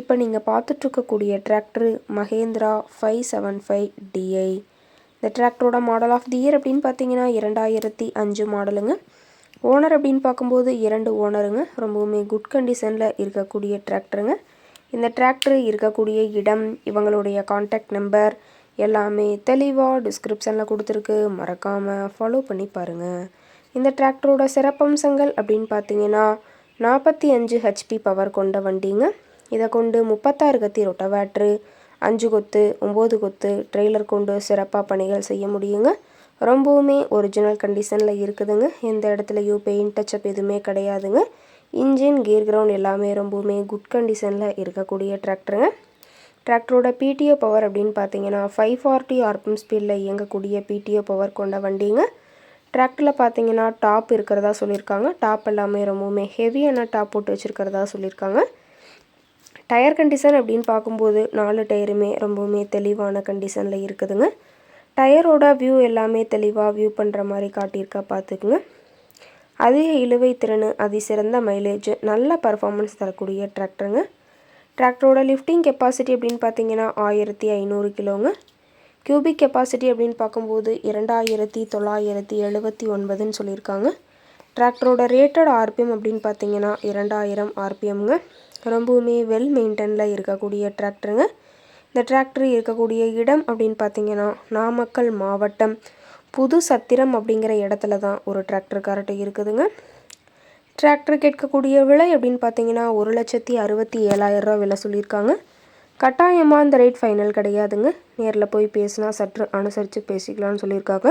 இப்போ நீங்கள் பார்த்துட்ருக்கக்கூடிய tractor Mahindra five seven five DI இந்த டிராக்டரோட மாடல் ஆஃப் தி இயர் அப்படின்னு பார்த்தீங்கன்னா இரண்டாயிரத்தி அஞ்சு மாடலுங்க ஓனர் அப்படின்னு பார்க்கும்போது இரண்டு ஓனருங்க ரொம்பவுமே குட் கண்டிஷனில் இருக்கக்கூடிய டிராக்டருங்க இந்த டிராக்டர் இருக்கக்கூடிய இடம் இவங்களுடைய காண்டாக்ட் நம்பர் எல்லாமே தெளிவாக டிஸ்கிரிப்ஷனில் கொடுத்துருக்கு. மறக்காமல் ஃபாலோ பண்ணி பாருங்கள் இந்த டிராக்டரோட சிறப்பம்சங்கள் அப்படின்னு பார்த்தீங்கன்னா நாற்பத்தி அஞ்சு ஹெச்பி பவர் கொண்ட வண்டிங்க. இதை கொண்டு முப்பத்தாறு கத்தி ரொட்டவேட்ரு அஞ்சு கொத்து ஒம்பது கொத்து ட்ரெய்லர் கொண்டு சிறப்பாக பணிகள் செய்ய முடியுங்க. ரொம்பவுமே ஒரிஜினல் கண்டிஷனில் இருக்குதுங்க. எந்த இடத்துலையும் பெயிண்ட் டச்சப் எதுவுமே கிடையாதுங்க. இன்ஜின் கியர் கிரவுண்ட் எல்லாமே ரொம்பவுமே குட் கண்டிஷனில் இருக்கக்கூடிய டிராக்டருங்க டிராக்டரோட பிடிஓ பவர் அப்படின்னு பார்த்தீங்கன்னா ஃபைவ் ஃபார்ட்டி ஆர்பிஎம் ஸ்பீடில் இயங்கக்கூடிய பிடிஓ பவர் கொண்ட வண்டிங்க. டிராக்டரில் பார்த்தீங்கன்னா டாப் இருக்கிறதா சொல்லியிருக்காங்க. டாப் எல்லாமே ரொம்பவுமே ஹெவியான டாப் போட்டு வச்சுருக்கிறதா சொல்லியிருக்காங்க. டயர் கண்டிஷன் அப்படின்னு பார்க்கும்போது நாலு டயருமே ரொம்பவுமே தெளிவான கண்டிஷனில் இருக்குதுங்க. டயரோட வியூ எல்லாமே தெளிவாக வியூ பண்ணுற மாதிரி காட்டியிருக்கா பார்த்துக்குங்க. அதிக இழுவை திறன் அதிசிறந்த மைலேஜ் நல்ல பர்ஃபார்மன்ஸ் தரக்கூடிய டிராக்டருங்க டிராக்டரோட லிஃப்டிங் கெப்பாசிட்டி அப்படின்னு பார்த்தீங்கன்னா ஆயிரத்தி ஐநூறு கிலோங்க. கியூபிக் கெப்பாசிட்டி அப்படின்னு பார்க்கும்போது இரண்டாயிரத்தி தொள்ளாயிரத்தி எழுபத்தி ஒன்பதுன்னு சொல்லியிருக்காங்க. டிராக்டரோட ரேட்டட் ஆர்பிஎம் அப்படின்னு பார்த்தீங்கன்னா இரண்டாயிரம் ஆர்பிஎம்ங்க. ரொம்பவுமே வெல் மெயின்டெனில் இருக்கக்கூடிய டிராக்டருங்க. இந்த டிராக்டர் இருக்கக்கூடிய இடம் அப்படின்னு பார்த்தீங்கன்னா நாமக்கல் மாவட்டம் புது சத்திரம் அப்படிங்கிற இடத்துல தான் ஒரு டிராக்டர் கரெக்டு இருக்குதுங்க. டிராக்டர் கேட்கக்கூடிய விலை அப்படின்னு பார்த்தீங்கன்னா ஒரு லட்சத்தி அறுபத்தி ஏழாயிரரூவா விலை சொல்லியிருக்காங்க. கட்டாயமாக இந்த ரேட் ஃபைனல் கிடையாதுங்க. நேரில் போய் பேசினா சற்று அனுசரித்து பேசிக்கலாம்னு சொல்லியிருக்காங்க.